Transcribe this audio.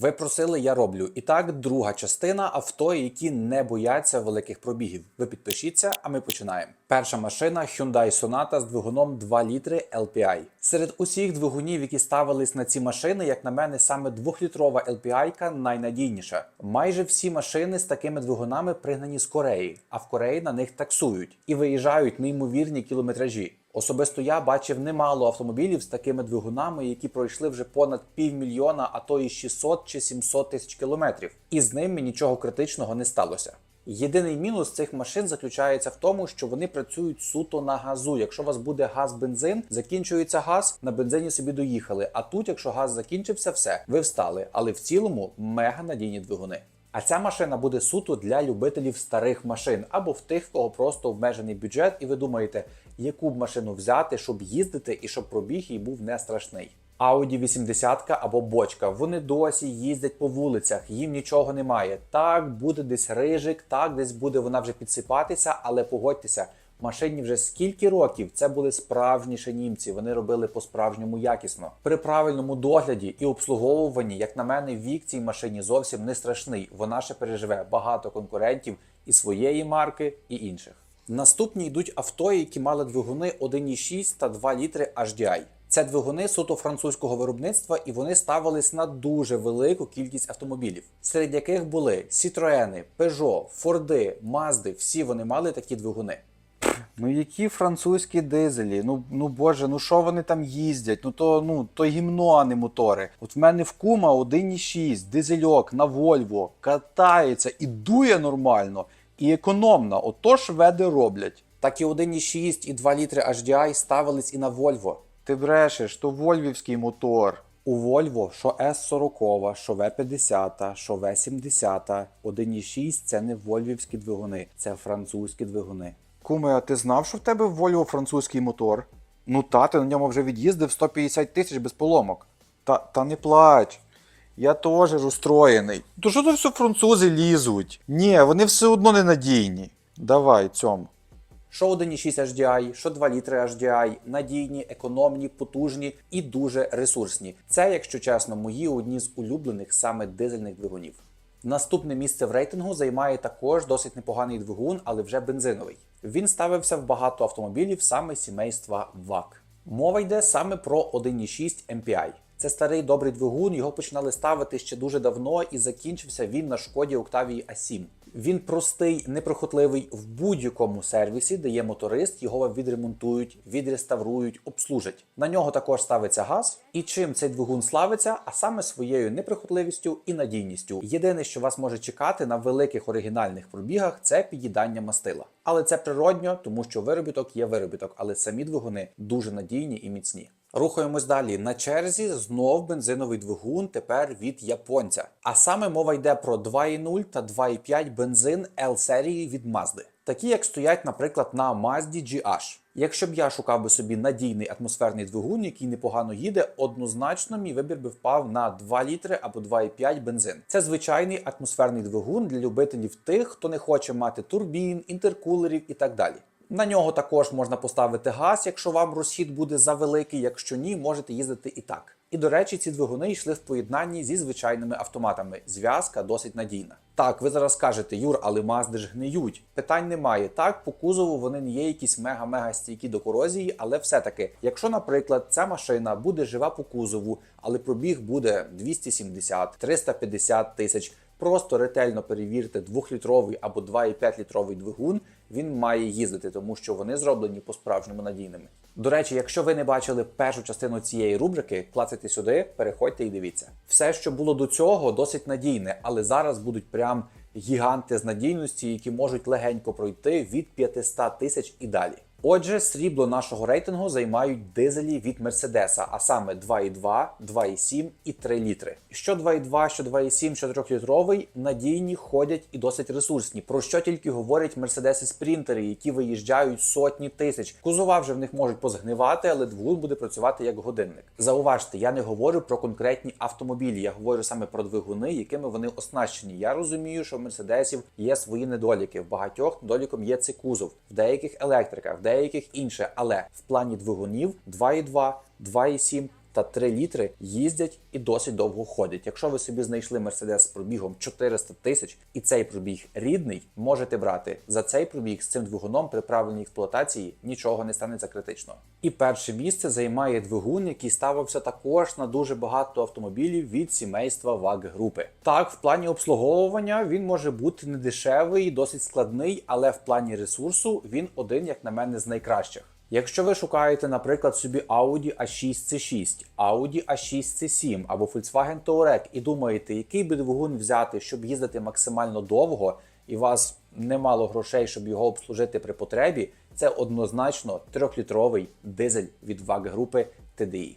Ви просили, я роблю. І так, друга частина авто, які не бояться великих пробігів. Ви підпишіться, а ми починаємо. Перша машина Hyundai Sonata з двигуном 2 літри LPI. Серед усіх двигунів, які ставились на ці машини, як на мене, саме 2-літрова LPI найнадійніша. Майже всі машини з такими двигунами пригнані з Кореї, а в Кореї на них таксують і виїжджають неймовірні кілометражі. Особисто я бачив немало автомобілів з такими двигунами, які пройшли вже понад півмільйона, а то і 600 чи 700 тисяч кілометрів. І з ними нічого критичного не сталося. Єдиний мінус цих машин заключається в тому, що вони працюють суто на газу. Якщо у вас буде газ-бензин, закінчується газ, на бензині собі доїхали. А тут, якщо газ закінчився, все, ви встали. Але в цілому мега надійні двигуни. А ця машина буде суто для любителів старих машин або в тих, в кого просто обмежений бюджет, і ви думаєте, яку б машину взяти, щоб їздити і щоб пробіг їй був не страшний. Audi 80 або бочка. Вони досі їздять по вулицях, їм нічого немає. Так буде десь рижик, так десь буде вона вже підсипатися, але погодьтеся. Машині вже скільки років це були справжніші німці. Вони робили по-справжньому якісно. При правильному догляді і обслуговуванні, як на мене, вік цій машині зовсім не страшний. Вона ще переживе багато конкурентів і своєї марки, і інших. Наступні йдуть авто, які мали двигуни 1,6 та 2 літри HDI. Це двигуни суто французького виробництва, і вони ставились на дуже велику кількість автомобілів, серед яких були Citroени, Peugeot, Ford, Mazda, всі вони мали такі двигуни. Ну які французькі дизелі? Ну ну боже, ну що вони там їздять? Ну то ну то гімно, а не мотори. От в мене в кума 1,6, дизельок на Volvo, катається і дує нормально, і економно. Ото шведи роблять. Так і 1,6 і 2 літри HDI ставились і на Volvo. Ти брешеш, то вольвівський мотор. У Volvo що S40, що V50, що V70, 1,6 це не вольвівські двигуни, це французькі двигуни. Куме, а ти знав, що в тебе в Volvo французький мотор? Ну та, ти на ньому вже від'їздив 150 тисяч без поломок. Та, та не плач. Я теж розстроєний. То що то все французи лізуть? Ні, вони все одно ненадійні. Давай, цьому. Що 1,6 HDI, що 2 літри HDI, надійні, економні, потужні і дуже ресурсні. Це, якщо чесно, мої одні з улюблених саме дизельних двигунів. Наступне місце в рейтингу займає також досить непоганий двигун, але вже бензиновий. Він ставився в багато автомобілів саме сімейства ВАК. Мова йде саме про 1,6 MPI. Це старий добрий двигун, його починали ставити ще дуже давно, і закінчився він на шкоді Octavia A7. Він простий, неприхотливий в будь-якому сервісі, де є моторист, його відремонтують, відреставрують, обслужать. На нього також ставиться газ. І чим цей двигун славиться, а саме своєю неприхотливістю і надійністю. Єдине, що вас може чекати на великих оригінальних пробігах, це під'їдання мастила. Але це природньо, тому що виробіток є виробіток, але самі двигуни дуже надійні і міцні. Рухаємось далі. На черзі знов бензиновий двигун тепер від японця. А саме мова йде про 2,0 та 2,5 бензин L серії від Mazda. Такі, як стоять, наприклад, на Mazda GH. Якщо б я шукав би собі надійний атмосферний двигун, який непогано їде, однозначно мій вибір би впав на 2 літри або 2,5 бензин. Це звичайний атмосферний двигун для любителів тих, хто не хоче мати турбін, інтеркулерів і так далі. На нього також можна поставити газ, якщо вам розхід буде завеликий, якщо ні, можете їздити і так. І до речі, ці двигуни йшли в поєднанні зі звичайними автоматами. Зв'язка досить надійна. Так, ви зараз скажете, Юр, але мазди ж гниють. Питань немає. Так, по кузову вони не є якісь мега-мега стійкі до корозії, але все-таки, якщо, наприклад, ця машина буде жива по кузову, але пробіг буде 270-350 тисяч. Просто ретельно перевірте 2-літровий або 2,5-літровий двигун, він має їздити, тому що вони зроблені по-справжньому надійними. До речі, якщо ви не бачили першу частину цієї рубрики, клацайте сюди, переходьте і дивіться. Все, що було до цього, досить надійне, але зараз будуть прям гіганти з надійності, які можуть легенько пройти від 500 тисяч і далі. Отже, срібло нашого рейтингу займають дизелі від Мерседеса, а саме 2,2, 2,7 і 3 літри. Що 2,2, що 2,7, що 3-літровий, надійні, ходять і досить ресурсні. Про що тільки говорять мерседеси спринтери, які виїжджають сотні тисяч. Кузова вже в них можуть позгнивати, але двигун буде працювати як годинник. Зауважте, я не говорю про конкретні автомобілі, я говорю саме про двигуни, якими вони оснащені. Я розумію, що в мерседесів є свої недоліки. В багатьох недоліком є цей кузов, в деяких електриках, в деяких інше. Але в плані двигунів 2,2, 2,7 та 3 літри їздять і досить довго ходять. Якщо ви собі знайшли Mercedes з пробігом 400 тисяч і цей пробіг рідний, можете брати за цей пробіг з цим двигуном при правильній експлуатації нічого не станеться критично. І перше місце займає двигун, який ставився також на дуже багато автомобілів від сімейства ВАГ групи. Так, в плані обслуговування він може бути не дешевий, досить складний, але в плані ресурсу він один, як на мене, з найкращих. Якщо ви шукаєте, наприклад, собі Audi A6 C6, Audi A6 C7 або Volkswagen Touareg і думаєте, який би двигун взяти, щоб їздити максимально довго, і у вас немало грошей, щоб його обслужити при потребі, це однозначно 3-літровий дизель від ваг групи TDI.